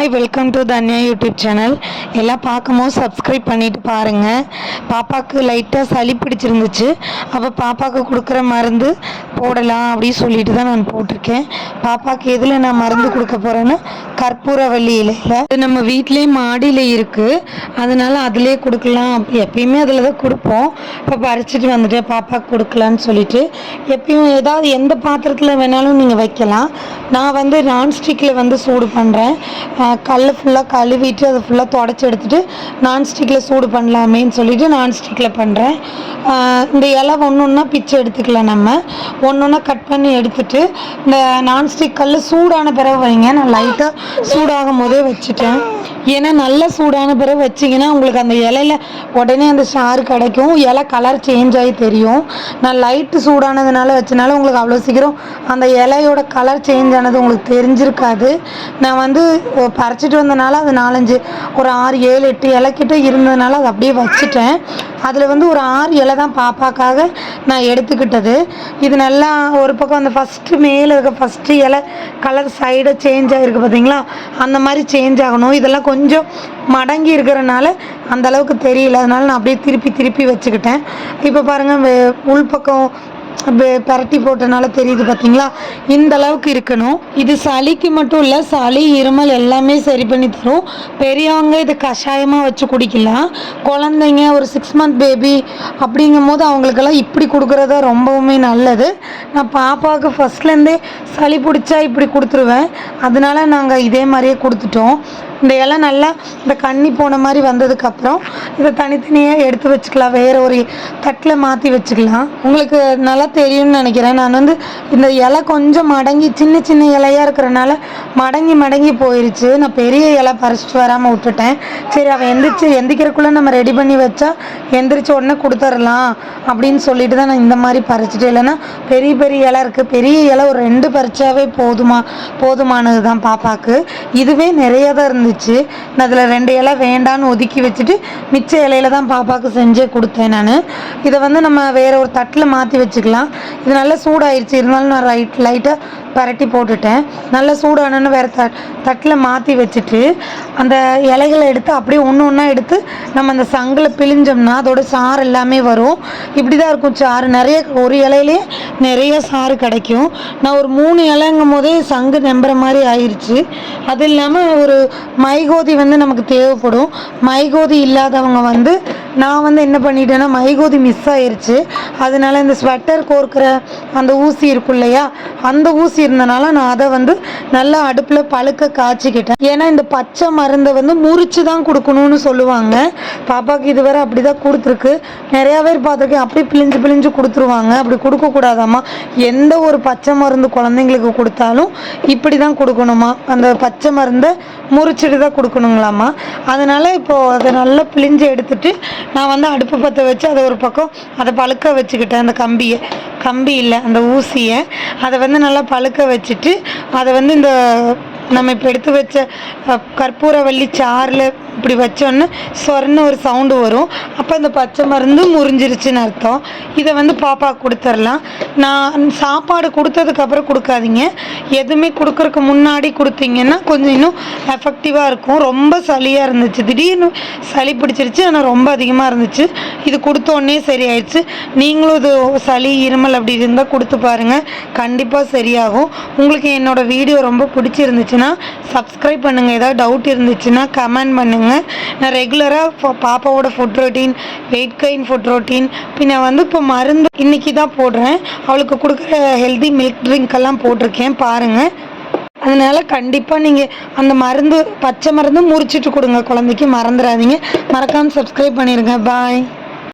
Hi welcome to Dhanya YouTube channel எல்லாம் பார்க்கும்போது subscribe பண்ணிட்டு பாருங்கள் பாப்பாவுக்கு லைட்டாக சளி பிடிச்சிருந்துச்சு. அப்போ பாப்பாவுக்கு கொடுக்குற மருந்து போடலாம் அப்படின்னு சொல்லிட்டு தான் நான் போட்டிருக்கேன். பாப்பாவுக்கு எதில் நான் மருந்து கொடுக்க போகிறேன்னா கற்பூரவள்ளி இலையில் அது நம்ம வீட்டிலே மாடியில் இருக்குது அதனால் அதிலே கொடுக்கலாம். அப்படி எப்பயுமே அதில் தான் கொடுப்போம். இப்போ பறிச்சிட்டு வந்துட்டு பாப்பாவுக்கு கொடுக்கலான்னு சொல்லிட்டு. எப்பயும் ஏதாவது எந்த பாத்திரத்தில் வேணாலும் நீங்கள் வைக்கலாம். நான் வந்து நான்ஸ்டிக்கில் வந்து சூடு பண்ணுறேன் கல் ஃபுல்லாக கழுவிட்டு அதை ஃபுல்லாக தொடச்சி எடுத்துட்டு நான்ஸ்டிக்கில் சூடு பண்ணலாமேன்னு சொல்லிவிட்டு நான்ஸ்டிக்கில் பண்ணுறேன் இந்த இலை ஒன்று ஒன்றா பிச்சு எடுத்துக்கலாம் நம்ம. ஒன்று ஒன்றா கட் பண்ணி எடுத்துட்டு இந்த நான்ஸ்டிக் கல் சூடான பிறகு வைங்க. நான் லைட்டாக சூடாகும் போதே வச்சுட்டேன். ஏன்னா நல்ல சூடான பிறகு வச்சிங்கன்னா உங்களுக்கு அந்த இலையில உடனே அந்த சாறு கிடைக்கும். இலை கலர் சேஞ்ச் ஆகி தெரியும். நான் லைட்டு சூடானதுனால வச்சனால உங்களுக்கு அவ்வளோ சீக்கிரம் அந்த இலையோட கலர் சேஞ்ச் ஆனது உங்களுக்கு தெரிஞ்சிருக்காது. நான் வந்து பறிச்சிட்டு வந்தனால அது நாலஞ்சு ஒரு ஆறு ஏழு எட்டு இலை கிட்ட இருந்ததுனால அதை அப்படியே வச்சுட்டேன். அதில் வந்து ஒரு ஆறு இலை தான் பாப்பாக்காக நான் எடுத்துக்கிட்டது. இது நல்லா ஒரு பக்கம் அந்த ஃபஸ்ட்டு மேலே இருக்க ஃபஸ்ட்டு இலை கலர் சைடு சேஞ்ச் ஆகிருக்கு பார்த்தீங்களா அந்த மாதிரி சேஞ்ச் ஆகணும். இதெல்லாம் கொஞ்சம் மடங்கி இருக்கிறனால அந்த அளவுக்கு தெரியல. அதனால் நான் அப்படியே திருப்பி திருப்பி வச்சுக்கிட்டேன். இப்போ பாருங்கள் உள்பக்கம் பரட்டி போட்டனால தெரியுது பார்த்தீங்களா இந்த அளவுக்கு இருக்கணும். இது சளிக்கு மட்டும் இல்லை சளி இருமல் எல்லாமே சரி பண்ணி தரும். பெரியவங்க இது கஷாயமாக வச்சு குடிக்கலாம். குழந்தைங்க ஒரு சிக்ஸ் மந்த் பேபி அப்படிங்கும் போது அவங்களுக்கெல்லாம் இப்படி கொடுக்குறது ரொம்பவுமே நல்லது. நான் பாப்பாவுக்கு ஃபஸ்ட்லேருந்தே சளி பிடிச்சா இப்படி கொடுத்துருவேன். அதனால நாங்கள் இதே மாதிரியே கொடுத்துட்டோம். இந்த இலை நல்லா இந்த கண்ணி போன மாதிரி வந்ததுக்கப்புறம் இதை தனித்தனியாக எடுத்து வச்சுக்கலாம். வேறு ஒரு தட்டில் மாற்றி வச்சுக்கலாம். உங்களுக்கு நல்லா தெரியும்னு நினைக்கிறேன். நான் வந்து இந்த இலை கொஞ்சம் மடங்கி சின்ன சின்ன இலையாக இருக்கிறனால மடங்கி மடங்கி போயிருச்சு. நான் பெரிய இலை பறிச்சிட்டு வராமல் விட்டுட்டேன். சரி அவன் எந்திரிச்சு எந்திரிக்கிறதுக்குள்ளே நம்ம ரெடி பண்ணி வச்சா எந்திரிச்ச உடனே கொடுத்துடலாம் அப்படின்னு சொல்லிட்டு தான் நான் இந்த மாதிரி பறிச்சிட்டு இல்லைன்னா பெரிய பெரிய இலை இருக்குது பெரிய இலை ஒரு ரெண்டு பறிச்சாவே போதுமா போதுமானது தான் பாப்பாக்கு. இதுவே நிறைய தான் இருந்துச்சு. நான் அதில் ரெண்டு இலை வேண்டான்னு ஒதுக்கி வச்சுட்டு மிச்ச இலையில தான் பாப்பாவுக்கு செஞ்சே கொடுத்தேன் நான். இதை வந்து நம்ம வேற ஒரு தட்டில் மாற்றி வச்சுக்கலாம். இது நல்லா சூடாயிருச்சு. இருந்தாலும் நான் ரைட் லைட்டாக பரட்டி போட்டுட்டேன். நல்லா சூடானன்னு வேறு த தட்டில் மாற்றி வச்சுட்டு அந்த இலைகளை எடுத்து அப்படியே ஒன்று ஒன்றா எடுத்து நம்ம அந்த சங்கில் பிழிஞ்சோம்னா அதோட சாறு எல்லாமே வரும். இப்படி தான் இருக்கும் சாறு. நிறைய ஒரு இலையிலே நிறைய சாறு கிடைக்கும். நான் ஒரு மூணு இலைங்கும் போதே சங்கு நம்புற மாதிரி ஆயிடுச்சு அது இல்லாமல் ஒரு மைகோதி வந்து நமக்கு தேவைப்படும். மைகோதி இல்லாதவங்க வந்து நான் வந்து என்ன பண்ணிட்டேன்னா மைகோதி மிஸ் ஆயிருச்சு. அதனால இந்த ஸ்வெட்டர் கோர்க்கிற அந்த ஊசி இருக்கும் இல்லையா அந்த ஊசி இருந்தனால நான் அதை வந்து நல்லா அடுப்பில் பழுக்க காய்ச்சிக்கிட்டேன். ஏன்னா இந்த பச்சை மருந்தை வந்து முறிச்சு தான் கொடுக்கணும்னு சொல்லுவாங்க. பாப்பாவுக்கு இதுவரை அப்படி தான் கொடுத்துருக்கு. நிறையா பேர் பார்த்துருக்கேன் அப்படி பிழிஞ்சு பிழிஞ்சு கொடுத்துருவாங்க. அப்படி கொடுக்கக்கூடாதாம்மா. எந்த ஒரு பச்சை மருந்து குழந்தைங்களுக்கு கொடுத்தாலும் இப்படி தான் கொடுக்கணுமா? அந்த பச்சை மருந்தை முறிச்சிட்டு தான் கொடுக்கணுங்களாம்மா. அதனால் இப்போது அதை நல்லா பிழிஞ்சு எடுத்துட்டு நான் வந்து அடுப்பு பற்ற வச்சு அதை ஒரு பக்கம் அதை பழுக்க வச்சுக்கிட்டேன். அந்த கம்பியை. கம்பி இல்லை அந்த ஊசியை. அதை வந்து நல்லா பழுக்க வச்சுட்டு அதை வந்து இந்த நம்ம இப்போ எடுத்து வச்ச கற்பூரவள்ளி சாறில் இப்படி வச்சோன்னே சொரன்னு ஒரு சவுண்டு வரும். அப்போ அந்த பச்சை மருந்து முறிஞ்சிருச்சுன்னு அர்த்தம். இதை வந்து பாப்பாவுக்கு கொடுத்துர்லாம். நான் சாப்பாடு கொடுத்ததுக்கப்புறம் கொடுக்காதீங்க. எதுவுமே கொடுக்குறதுக்கு முன்னாடி கொடுத்தீங்கன்னா கொஞ்சம் இன்னும் எஃபெக்டிவாக இருக்கும். ரொம்ப சளியாக இருந்துச்சு. திடீர்னு சளி பிடிச்சிருச்சு. ஆனால் ரொம்ப அதிகமாக இருந்துச்சு. இது கொடுத்தோடனே சரியாயிடுச்சு. நீங்களும் இது சளி இருமல் அப்படி இருந்தால் கொடுத்து பாருங்கள் கண்டிப்பாக சரியாகும். உங்களுக்கு என்னோடய வீடியோ ரொம்ப பிடிச்சிருந்துச்சுன்னா சப்ஸ்கிரைப் பண்ணுங்கள் ஏதாவது டவுட் இருந்துச்சுன்னா கமெண்ட் பண்ணுங்கள் நான் ரெகுலராக பாப்பாவோட food routine weight gain food routine பின்ன வந்து இப்போ மருந்து இன்னைக்கு தான் போடுறேன். அவளுக்கு கொடுக்குற ஹெல்தி மில்க் ட்ரிங்க் எல்லாம் போட்டிருக்கேன் பாருங்கள் அதனால கண்டிப்பாக நீங்கள் அந்த மருந்து பச்சை மருந்து முறிச்சிட்டு கொடுங்க குழந்தைக்கு. மறந்துடாதீங்க. மறக்காமல் சப்ஸ்கிரைப் பண்ணிடுங்க பாய்